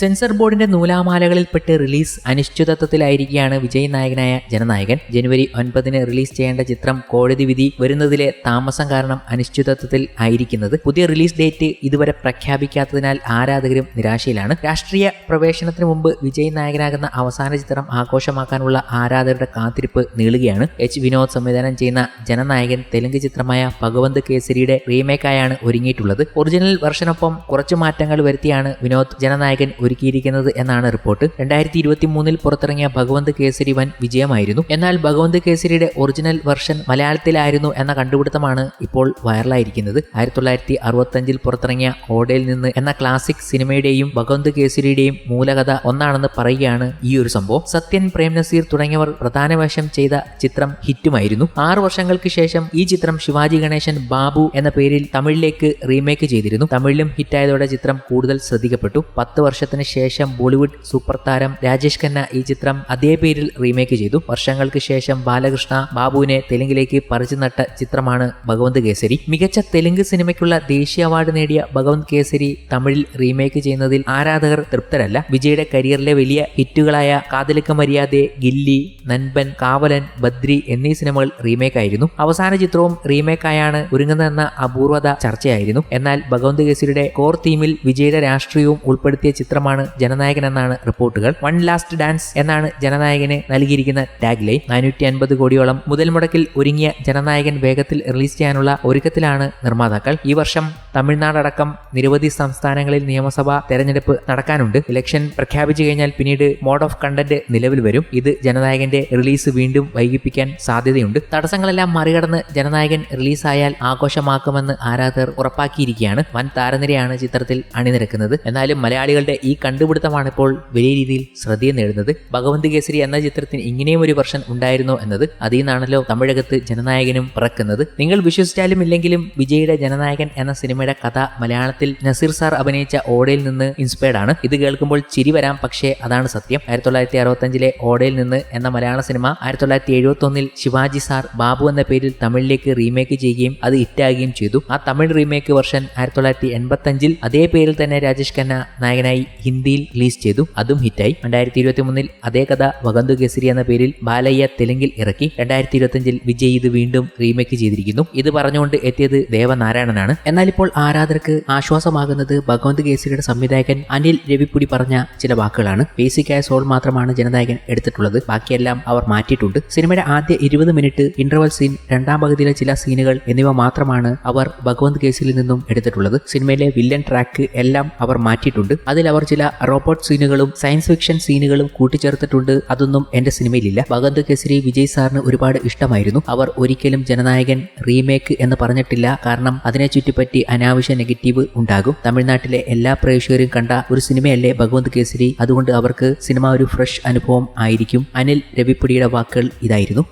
Sensor ബോർഡിന്റെ നൂലാമാലകളിൽപ്പെട്ട് release അനിശ്ചിതത്വത്തിലായിരിക്കുകയാണ് Vijay നായകനായ ജനനായകൻ. ജനുവരി ഒൻപതിന് റിലീസ് ചെയ്യേണ്ട ചിത്രം കോടതി വിധി വരുന്നതിലെ താമസം കാരണം അനിശ്ചിതത്വത്തിൽ ആയിരിക്കുന്നത് പുതിയ റിലീസ് ഡേറ്റ് ഇതുവരെ പ്രഖ്യാപിക്കാത്തതിനാൽ ആരാധകരും നിരാശയിലാണ്. രാഷ്ട്രീയ പ്രവേശനത്തിന് മുമ്പ് വിജയ് നായകനാകുന്ന അവസാന ചിത്രം ആഘോഷമാക്കാനുള്ള ആരാധകരുടെ കാത്തിരിപ്പ് നീളുകയാണ്. എച്ച് വിനോദ് സംവിധാനം ചെയ്യുന്ന ജനനായകൻ തെലുങ്ക് ചിത്രമായ ഭഗവന്ത് കേസരിയുടെ റീമേക്കായാണ് ഒരുങ്ങിയിട്ടുള്ളത്. ഒറിജിനൽ വെർഷനൊപ്പം കുറച്ച് മാറ്റങ്ങൾ വരുത്തിയാണ് വിനോദ് ജനനായകൻ ഒരുക്കിയിരിക്കുന്നത് എന്നാണ് റിപ്പോർട്ട്. രണ്ടായിരത്തി ഇരുപത്തി മൂന്നിൽ പുറത്തിറങ്ങിയ ഭഗവന്ത് കേസരി വൻ വിജയമായിരുന്നു. എന്നാൽ ഭഗവന്ത് കേസരിയുടെ ഒറിജിനൽ വെർഷൻ മലയാളത്തിലായിരുന്നു എന്ന കണ്ടുപിടുത്തമാണ് ഇപ്പോൾ വൈറലായിരിക്കുന്നത്. ആയിരത്തി തൊള്ളായിരത്തി അറുപത്തഞ്ചിൽ പുറത്തിറങ്ങിയ ഓടയിൽ നിന്ന് എന്ന ക്ലാസിക് സിനിമയുടെയും ഭഗവന്ത് കേസരിയുടെയും മൂലകഥ ഒന്നാണെന്ന് പറയുകയാണ് ഈ ഒരു സംഭവം. സത്യൻ പ്രേം നസീർ തുടങ്ങിയവർ പ്രധാന വേഷം ചെയ്ത ചിത്രം ഹിറ്റുമായിരുന്നു. ആറു വർഷങ്ങൾക്ക് ശേഷം ഈ ചിത്രം ശിവാജി ഗണേശൻ ബാബു എന്ന പേരിൽ തമിഴിലേക്ക് റീമേക്ക് ചെയ്തിരുന്നു. തമിഴിലും ഹിറ്റായതോടെ ചിത്രം കൂടുതൽ ശ്രദ്ധിക്കപ്പെട്ടു. പത്ത് വർഷത്തിന് ശേഷം ബോളിവുഡ് സൂപ്പർ താരം രാജേഷ് ഖന്ന ഈ ചിത്രം അതേ പേരിൽ റീമേക്ക് ചെയ്തു. വർഷങ്ങൾക്ക് ശേഷം ബാലകൃഷ്ണ ബാബുവിനെ തെലുങ്കിലേക്ക് പറിച്ചു നട്ട ചിത്രമാണ് ഭഗവന്ത് കേസരി. മികച്ച തെലുങ്ക് സിനിമയ്ക്കുള്ള ദേശീയ അവാർഡ് നേടിയ ഭഗവന്ത് കേസരി തമിഴിൽ റീമേക്ക് ചെയ്യുന്നതിൽ ആരാധകർ തൃപ്തരല്ല. വിജയുടെ കരിയറിലെ വലിയ ഹിറ്റുകളായ കാതലിക്ക മര്യാദെ ഗില്ലി നൻപൻ കാവലൻ ബദ്രി എന്നീ സിനിമകൾ റീമേക്ക് ആയിരുന്നു അവസാന ചിത്രവും റീമേക്കായാണ് ഒരുങ്ങുന്നതെന്ന അപൂർവത ചർച്ചയായിരുന്നു. എന്നാൽ ഭഗവന്ത് കേസരിയുടെ കോർ തീമിൽ വിജയുടെ രാഷ്ട്രീയവും ഉൾപ്പെടുത്തിയ ചിത്രമാണ് ജനനായകൻ എന്നാണ് റിപ്പോർട്ടുകൾ. വൺ ലാസ്റ്റ് ഡാൻസ് എന്നാണ് ജനനായകന് നൽകിയിരിക്കുന്ന ടാഗ് ലൈൻ. നാനൂറ്റി അൻപത് കോടിയോളം മുതൽ മുടക്കിൽ ഒരുങ്ങിയ ജനനായകൻ വേഗത്തിൽ റിലീസ് ചെയ്യാനുള്ള ഒരുക്കത്തിലാണ് നിർമ്മാതാക്കൾ. ഈ വർഷം തമിഴ്നാടടക്കം നിരവധി സംസ്ഥാനങ്ങളിൽ നിയമസഭാ തെരഞ്ഞെടുപ്പ് നടക്കാനുണ്ട്. ഇലക്ഷൻ പ്രഖ്യാപിച്ചു കഴിഞ്ഞാൽ പിന്നീട് മോഡ് ഓഫ് കണ്ടന്റ് നിലവിൽ വരും. ഇത് ജനനായകന്റെ റിലീസ് വീണ്ടും വൈകിപ്പിക്കാൻ സാധ്യതയുണ്ട്. തടസ്സങ്ങളെല്ലാം മറികടന്ന് ജനനായകൻ റിലീസായാൽ ആഘോഷമാക്കുമെന്ന് ആരാധകർ ഉറപ്പാക്കിയിരിക്കുകയാണ്. വൻ താരനിരയാണ് ചിത്രത്തിൽ അണിനിരക്കുന്നത്. എന്നാലും മലയാളികളുടെ ഈ കണ്ടുപിടുത്തമാണ് ഇപ്പോൾ വലിയ രീതിയിൽ ശ്രദ്ധയെ നേടുന്നത്. ഭഗവന്ത് കേസരി എന്ന ചിത്രത്തിന് ഇങ്ങനെയും ഒരു വർഷം ഉണ്ടായിരുന്നോ എന്നത് അതിൽ നിന്നാണല്ലോ തമിഴകത്ത് ജനനായകനും പിറക്കുന്നത്. നിങ്ങൾ വിശ്വസിച്ചാലും ഇല്ലെങ്കിലും വിജയുടെ ജനനായകൻ എന്ന സിനിമയുടെ കഥ. മലയാളത്തിൽ നസീർ സാർ അഭിനയിച്ച ഓടയിൽ നിന്ന് ഇൻസ്പയർഡ് ആണ്. ഇത് കേൾക്കുമ്പോൾ ചിരി വരാം പക്ഷേ അതാണ് സത്യം. ആയിരത്തി തൊള്ളായിരത്തി അറുപത്തഞ്ചിലെ ഓടയിൽ നിന്ന് എന്ന മലയാള സിനിമ ആയിരത്തി തൊള്ളായിരത്തി എഴുപത്തി ഒന്നിൽ ശിവാജി സാർ ബാബു എന്ന പേരിൽ തമിഴിലേക്ക് റീമേക്ക് ചെയ്യുകയും അത് ഹിറ്റാകുകയും ചെയ്തു. ആ തമിഴ് റീമേക്ക് വെർഷൻ ആയിരത്തി തൊള്ളായിരത്തി എൺപത്തഞ്ചിൽ അതേ പേരിൽ തന്നെ രാജേഷ് ഖന്ന നായകനായി ഹിന്ദിയിൽ റിലീസ് ചെയ്തു. അതും ഹിറ്റായി രണ്ടായിരത്തി ഇരുപത്തി മൂന്നിൽ അതേ കഥ വകന്തു കേസരി എന്ന പേരിൽ ബാലയ്യ തെലുങ്കിൽ ഇറക്കി. രണ്ടായിരത്തി ഇരുപത്തിയഞ്ചിൽ വിജയ് ഇത് വീണ്ടും റീമേക്ക് ചെയ്തിരിക്കുന്നു. ഇത് പറഞ്ഞുകൊണ്ട് എത്തിയത് ദേവനാരായണനാണ്. എന്നാൽ ഇപ്പോൾ ആരാധകർക്ക് ആശ്വാസമാകുന്നത് ഭഗവന്ത് കേസരിയുടെ സംവിധായകൻ അനിൽ രവിപ്പുടി പറഞ്ഞ ചില വാക്കുകളാണ്. ബേസിക് ആയ സോൾ മാത്രമാണ് ജനനായകൻ എടുത്തിട്ടുള്ളത്. ബാക്കിയെല്ലാം അവർ മാറ്റിയിട്ടുണ്ട്. സിനിമയുടെ ആദ്യ ഇരുപത് മിനിറ്റ് ഇന്റർവൽ സീൻ രണ്ടാം പകുതിയിലെ ചില സീനുകൾ എന്നിവ മാത്രമാണ് അവർ ഭഗവന്ത് കേസിൽ നിന്നും എടുത്തിട്ടുള്ളത്. സിനിമയിലെ വില്ലൻ ട്രാക്ക് എല്ലാം അവർ മാറ്റിയിട്ടുണ്ട്. അതിൽ അവർ ചില റോബോട്ട് സീനുകളും സയൻസ് ഫിക്ഷൻ സീനുകളും കൂട്ടിച്ചേർത്തിട്ടുണ്ട്. അതൊന്നും എന്റെ സിനിമയിലില്ല. ഭഗവന്ത് കേസരി വിജയ് സാറിന് ഒരുപാട് ഇഷ്ടമായിരുന്നു. അവർ ഒരിക്കലും ജനനായകൻ റീമേക്ക് എന്ന് പറഞ്ഞിട്ടില്ല. കാരണം അതിനെ ചുറ്റിപ്പറ്റി അനാവശ്യ നെഗറ്റീവ് ഉണ്ടാകും. തമിഴ്നാട്ടിലെ എല്ലാ പ്രേക്ഷകരും കണ്ട ഒരു സിനിമയല്ലേ ഭഗവന്ത് കേസരി? അതുകൊണ്ട് അവർക്ക് സിനിമ ഒരു ഫ്രഷ് അനുഭവം ആയിരിക്കും. അനിൽ രവിപ്പുടിയുടെ വാക്കുകൾ ഇതായിരുന്നു.